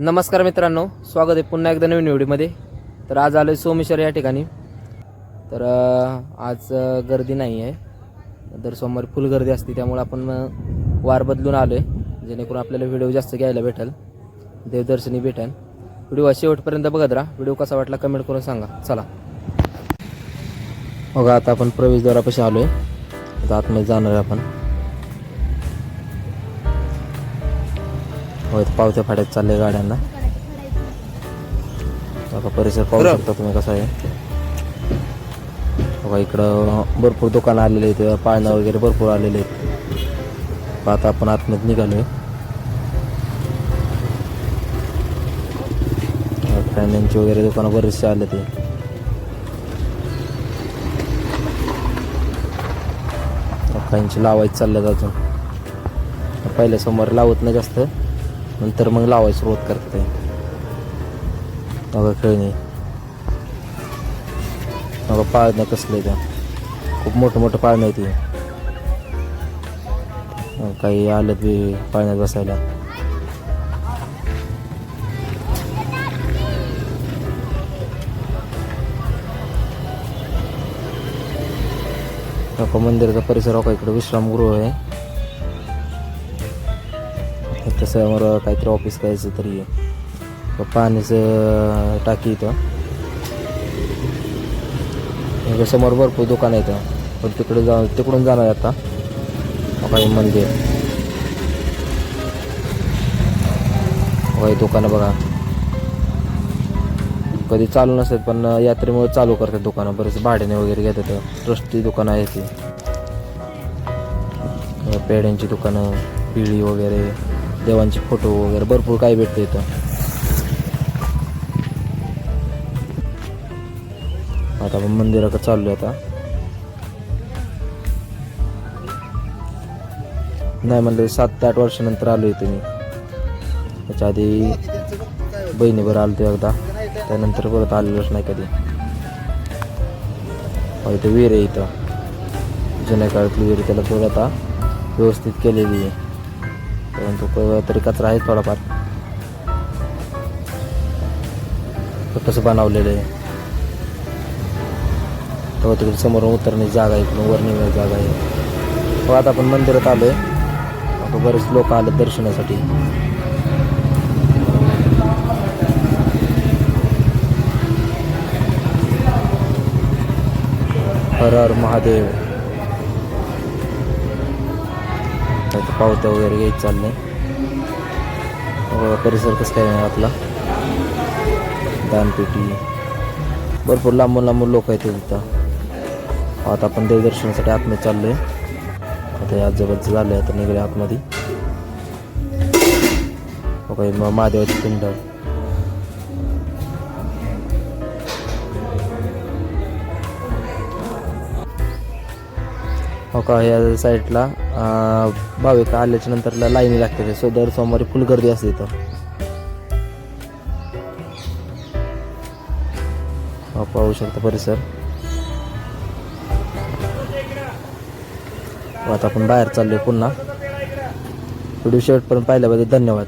नमस्कार मित्रांनो स्वागत आहे पुन्हा एकदा नवीन व्हिडिओमध्ये. तर आज आलो आहे सोमेश्वर या ठिकाणी. तर आज गर्दी नाही आहे. दर सोमवारी फुल गर्दी असते त्यामुळे आपण वार बदलून आलो आहे जेणेकरून आपल्याला व्हिडिओ जास्त घ्यायला भेटेल. देवदर्शनी भेटेल. व्हिडिओ शेवटपर्यंत बघत राहा. व्हिडिओ कसा वाटला कमेंट करून सांगा. चला. बघा आता आपण प्रवेशद्वारापाशी आलो आहे आता आतमध्ये जाणार आहे आपण. होय पावत्या फाड्यात चालले गाड्यांना. बघा परिसर पाहू शकता तुम्ही कसा आहे. बघा इकडं भरपूर दुकानं आलेले आहेत पाळणं वगैरे भरपूर आलेले आहेत. आता आपण आतमध्ये निघालोय. फॅन्यांची वगैरे दुकानं बरेचसे आले ते काहींची लावायची चालल्यात अजून. पहिल्या सोमवार लावत नाही जास्त. नंतर मग लावायला सुरुवात करते. बघा खेळणी. बघा पाळणं कसलं त्या. खूप मोठं मोठं पाळणं आहे ती काही आलं बी पाळण्यात बसायला. मंदिराचा परिसर बघा इकडे विश्रामगृह आहे. त्याच्यासमोर समोर काहीतरी ऑफिस करायचं तरी पाण्याचं टाकी इथं. म्हणजे समोर भरपूर दुकान आहे इथं पण तिकडे जा तिकडून जाणार आहे आता. काही मंदिर. वय दुकानं बघा. कधी चालू नसतात पण यात्रेमुळे चालू करतात दुकानं. बरेच भाड्याने वगैरे घेतात. ट्रस्टची दुकानं आहेत ती. पेड्यांची दुकानं पिळी वगैरे. देवांचे फोटो वगैरे भरपूर काही भेटतं इथं. आता आपण मंदिराकडे चाललो आता. नाही म्हणलं सात ते आठ वर्षानंतर आलो इथे मी. त्याच्या आधी बहिणीवर आलो ते एकदा. त्यानंतर परत आलेलोच नाही कधी. इथं विहीर आहे इथं. जुन्या काळातली विहीर त्याला परत आता व्यवस्थित केलेली आहे. परंतु क- तरी कचरा आहे थोडाफार. कसं बनवलेलं आहे. तेव्हा तिकडे समोरून उतरण्याची जागा आहे इकडून वर निघण्याची जागा आहे. हो, आता आपण मंदिरात आलो आता बरेच लोक आले दर्शनासाठी. हर हर महादेव. काय तर पावत्या वगैरे घ्यायचं चालले परिसर कसं काय आपला. दानपेटी. भरपूर लांबून लांबून लोक आहेत तिथं आता आपण देवदर्शनासाठी आतमध्ये आहे आता या झालं आहे आता निघले आतमध्ये. बघा हे महादेवाची पिंड हो का ह्या साईडला भाविक आल्याच्या नंतरला लाईनी लागते सो दर सोमवारी फुल गर्दी असते इथं. हो, पाहू शकता परिसर. हो, आता आपण बाहेर चाललोय पुन्हा. व्हिडिओ शेवटपर्यंत पाहिल्याबद्दल धन्यवाद.